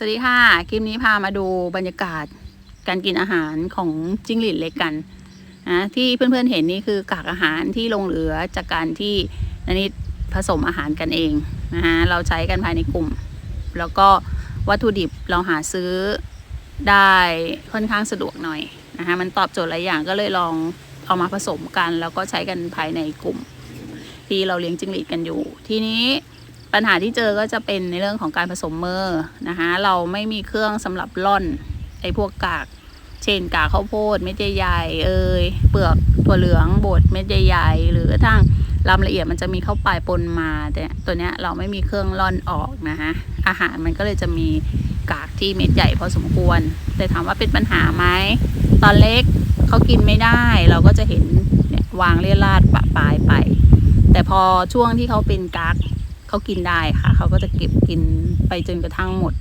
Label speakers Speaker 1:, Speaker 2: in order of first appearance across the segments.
Speaker 1: สวัสดีค่ะ คลิปนี้พามาดูบรรยากาศการกินอาหารของจิ้งหรีดเล็กกันนะที่เพื่อนๆเห็นนี่คือกากอาหารที่ลงเหลือจากการที่นันนิดผสมอาหารกันเองนะฮะเราใช้กันภายในกลุ่ม แล้วก็วัตถุดิบเราหาซื้อได้ค่อนข้างสะดวกหน่อยนะคะมันตอบโจทย์หลายอย่างก็เลยลองเอามาผสมกัน แล้วก็ใช้กันภายในกลุ่ม ที่เราเลี้ยงจิ้งหรีดกันอยู่ ทีนี้ ปัญหาที่เจอก็จะเป็นในเรื่องของการผสมเมอร์นะคะเราไม่มีเครื่องสำหรับร่อนไอ้พวกกาก เช่นกากข้าวโพดเม็ดใหญ่เอยเปลือกถั่วเหลืองบดเม็ดใหญ่หรือกระทั่งลำละเอียดมันจะมีเข้าปลายปนมาแต่ตัวเนี้ยเราไม่มีเครื่องร่อนออกนะคะอาหารมันก็เลยจะมีกากที่เม็ดใหญ่พอสมควร แต่ถามว่าเป็นปัญหาไหมตอนเล็กเขากินไม่ได้ เราก็จะเห็นเนี่ยวางเลี่ยราดปะปลายไป แต่พอช่วงที่เขาเป็นกาก เขากินได้ค่ะ เขาก็จะเก็บกินไปจนกระทั่งหมด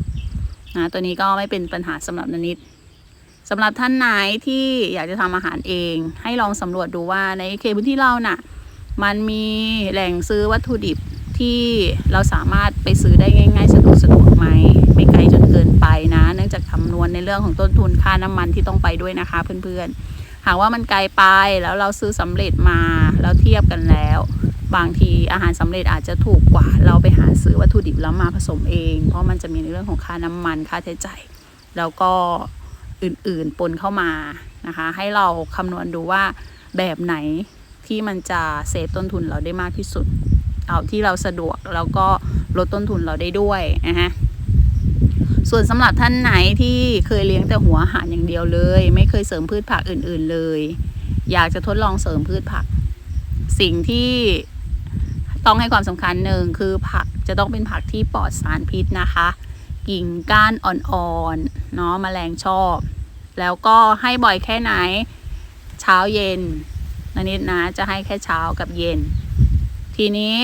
Speaker 1: นะตัวนี้ก็ไม่เป็นปัญหาสำหรับนนิดสำหรับท่านไหนที่อยากจะทำอาหารเอง ให้ลองสำรวจดูว่าในเขตพื้นที่เราน่ะ มันมีแหล่งซื้อวัตถุดิบที่เราสามารถไปซื้อได้ง่ายๆ สะดวกสะดวกไหมไม่ไกลจนเกินไปนะ เนื่องจากคำนวณในเรื่องของต้นทุนค่าน้ำมันที่ต้องไปด้วยนะคะเพื่อนๆหากว่ามันไกลไปแล้วเราซื้อสำเร็จมาแล้วเทียบกันแล้ว บางทีอาหารสำเร็จอาจจะถูกกว่า เราไปหาซื้อวัตถุดิบแล้วมาผสมเอง เพราะมันจะมีในเรื่องของค่าน้ำมันค่าใช้จ่ายแล้วก็อื่นๆปนเข้ามานะคะ ให้เราคำนวณดูว่าแบบไหนที่มันจะเซฟต้นทุนเราได้มากที่สุด เอาที่เราสะดวกแล้วก็ลดต้นทุนเราได้ด้วยนะฮะส่วนสำหรับท่านไหนที่เคยเลี้ยงแต่หัวอาหารอย่างเดียวเลย ไม่เคยเสริมพืชผักอื่น ๆเลย อยากจะทดลองเสริมพืชผัก สิ่งที่ ต้องให้ความสำคัญหนึ่งคือผักจะต้องเป็นผักที่ปลอดสารพิษนะคะ กิ่งก้านอ่อนๆเนาะแมลงชอบ แล้วก็ให้บ่อยแค่ไหนเช้าเย็นนนิดนะจะให้แค่เช้ากับเย็น ทีนี้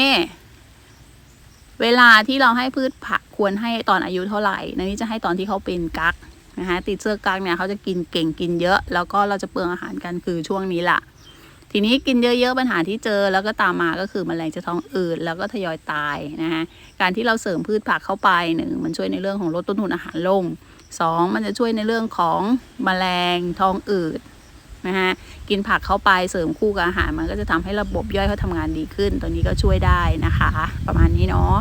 Speaker 1: เวลาที่เราให้พืชผักควรให้ตอนอายุเท่าไหร่นนี้จะให้ตอนที่เขาเป็นกักนะคะติดเสื้อกักเนี่ยเขาจะกินเก่งกินเยอะ แล้วก็เราจะเปลืองอาหารกันคือช่วงนี้แหละ ทีนี้กินเยอะๆปัญหาที่เจอแล้วก็ตามมาก็คือมแมลงจะท้องอืดแล้วก็ทยอยตายนะคะการที่เราเสริมพืชผักเข้าไปหนึ่งมันช่วยในเรื่องของลดต้นทุนอาหารลงสองมันจะช่วยในเรื่องของมแมลงท้องอืดนะคะกินผักเข้าไปเสริมคู่กับอาหารมันก็จะทำให้ระบบย่อยเขาทำงานดีขึ้น ตัวนี้ก็ช่วยได้นะคะ ประมาณนี้เนาะ